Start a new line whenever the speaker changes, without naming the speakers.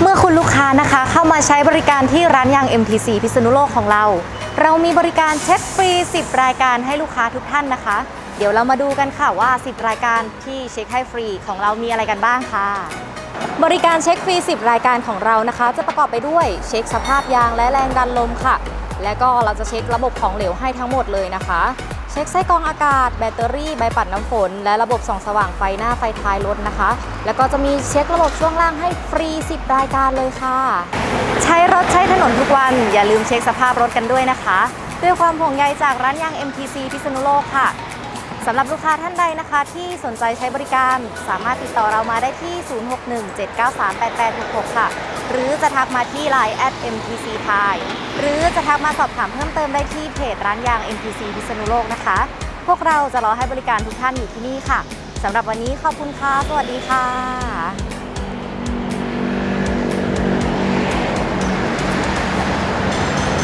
เมื่อคุณลูกค้านะคะเข้ามาใช้บริการที่ร้านยาง MTC พิษณุโลกของเรา เรามีบริการเช็คฟรี 10 รายการให้ลูกค้าทุกท่านนะคะ เดี๋ยวเรามาดูกันค่ะว่า 10 รายการที่เช็คให้ฟรีของเรามีอะไรกันบ้างค่ะ บริการเช็คฟรี 10 รายการของเรานะคะ จะประกอบไปด้วยเช็คสภาพยางและแรงดันลมค่ะ และก็เราจะเช็คระบบของเหลวให้ทั้งหมดเลยนะคะ เช็คไส้กรองอากาศ แบตเตอรี่ ใบปัดน้ำฝน และระบบส่องสว่างไฟหน้าไฟท้ายรถนะคะ แล้วก็จะมีเช็คระบบช่วงล่างให้ฟรี 10 รายการเลยค่ะ ใช้รถใช้ถนนทุกวัน อย่าลืมเช็คสภาพรถกันด้วยนะคะ ด้วยความห่วงใยจากร้านยาง MTC พิษณุโลกค่ะ สำหรับลูกค้าท่านใดนะคะที่สนใจใช้บริการสามารถติดต่อเรามาได้ที่ 0617938866 ค่ะ หรือจะทักมาที่ Line at MTC Thai หรือจะทักมาสอบถามเพิ่มเติมได้ที่เพจร้านยาง MTC พิษณุโลกนะคะ พวกเราจะรอให้บริการทุกท่านอยู่ที่นี่ค่ะสำหรับวันนี้ขอบคุณค่ะ สวัสดีค่ะ